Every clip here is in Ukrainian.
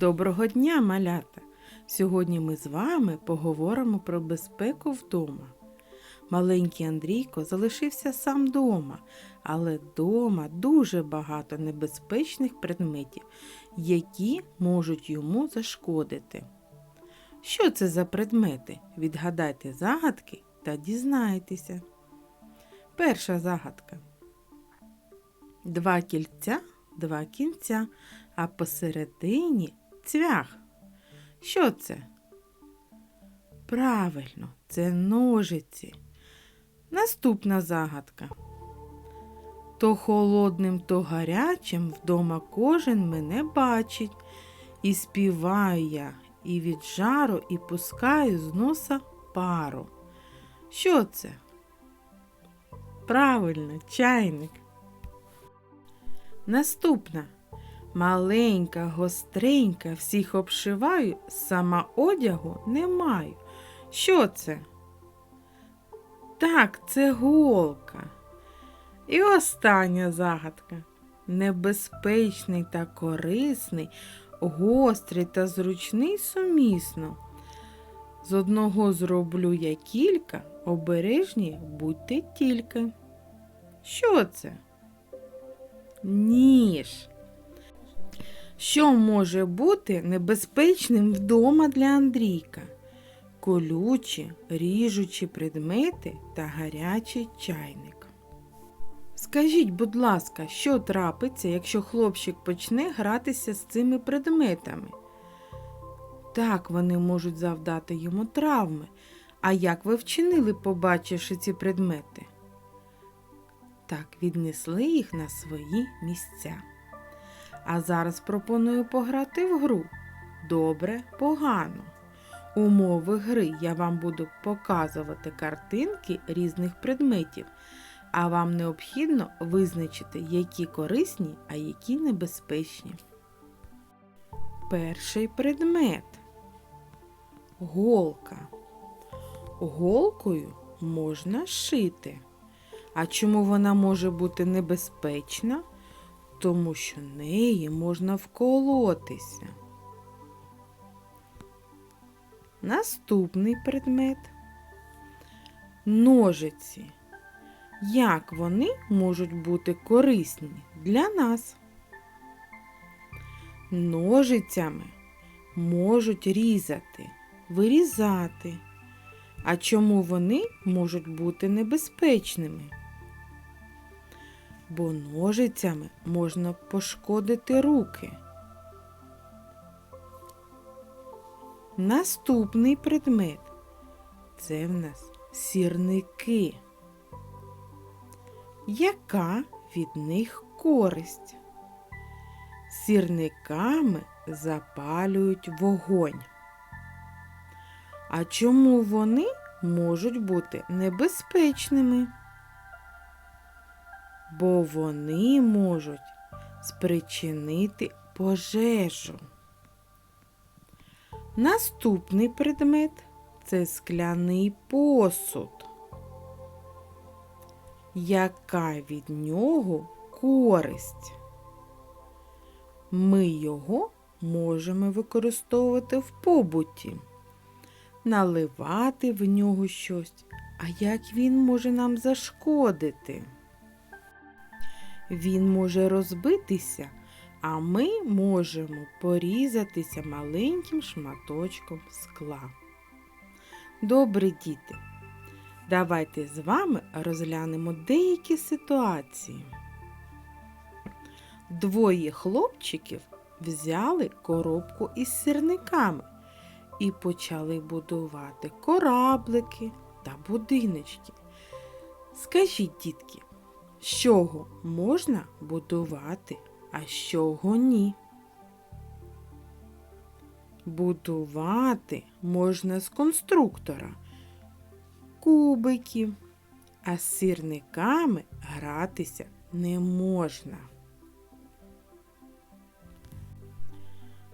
Доброго дня, малята! Сьогодні ми з вами поговоримо про безпеку вдома. Маленький Андрійко залишився сам дома, але вдома дуже багато небезпечних предметів, які можуть йому зашкодити. Що це за предмети? Відгадайте загадки та дізнайтеся. Перша загадка. Два кільця, два кінця, а посередині цвях. Що це? Правильно, це ножиці. Наступна загадка. То холодним, то гарячим вдома кожен мене бачить. І співаю я, і від жару, і пускаю з носа пару. Що це? Правильно, чайник. Наступна. Маленька, гостренька, всіх обшиваю, сама одягу не маю. Що це? Так, це голка. І остання загадка. Небезпечний та корисний, гострий та зручний сумісно. З одного зроблю я кілька, обережні будьте тільки. Що це? Ніж. Що може бути небезпечним вдома для Андрійка? Колючі, ріжучі предмети та гарячий чайник. Скажіть, будь ласка, що трапиться, якщо хлопчик почне гратися з цими предметами? Так, вони можуть завдати йому травми. А як ви вчинили, побачивши ці предмети? Так, віднесли їх на свої місця. А зараз пропоную пограти в гру. Добре, погано. Умови гри я вам буду показувати картинки різних предметів, а вам необхідно визначити, які корисні, а які небезпечні. Перший предмет голка. Голкою можна шити. А чому вона може бути небезпечна? Тому що неї можна вколотися. Наступний предмет ножиці. Як вони можуть бути корисні для нас? Ножицями можуть різати, вирізати. А чому вони можуть бути небезпечними? Бо ножицями можна пошкодити руки. Наступний предмет це в нас сірники. Яка від них користь? Сірниками запалюють вогонь. А чому вони можуть бути небезпечними? Бо вони можуть спричинити пожежу. Наступний предмет це скляний посуд. Яка від нього користь? Ми його можемо використовувати в побуті, наливати в нього щось. А як він може нам зашкодити? Він може розбитися, а ми можемо порізатися маленьким шматочком скла. Добрі діти, давайте з вами розглянемо деякі ситуації. Двоє хлопчиків взяли коробку із сірниками і почали будувати кораблики та будиночки. Скажіть, дітки, з чого можна будувати, а з чого ні? Будувати можна з конструктора, кубиків, а з сірниками гратися не можна.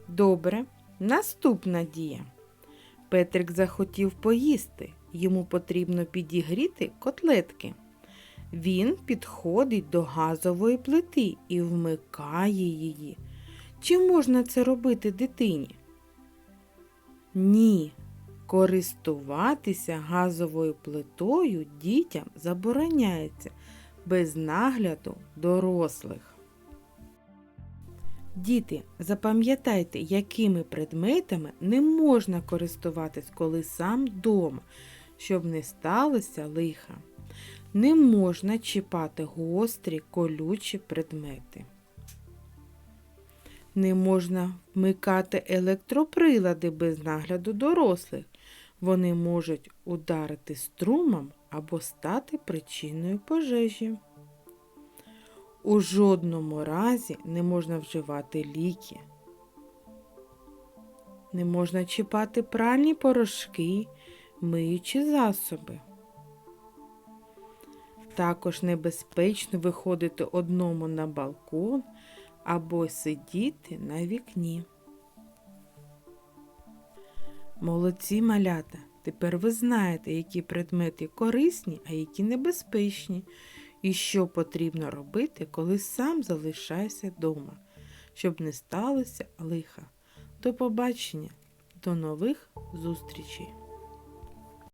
Добре, наступна дія. Петрик захотів поїсти. Йому потрібно підігріти котлетки. Він підходить до газової плити і вмикає її. Чи можна це робити дитині? Ні. Користуватися газовою плитою дітям забороняється без нагляду дорослих. Діти, запам'ятайте, якими предметами не можна користуватись, коли сам вдома, щоб не сталося лиха. Не можна чіпати гострі колючі предмети. Не можна вмикати електроприлади без нагляду дорослих. Вони можуть ударити струмом або стати причиною пожежі. У жодному разі не можна вживати ліки. Не можна чіпати пральні порошки, миючі засоби. Також небезпечно виходити одному на балкон або сидіти на вікні. Молодці малята! Тепер ви знаєте, які предмети корисні, а які небезпечні, і що потрібно робити, коли сам залишаєшся вдома, щоб не сталося лиха. До побачення, до нових зустрічей!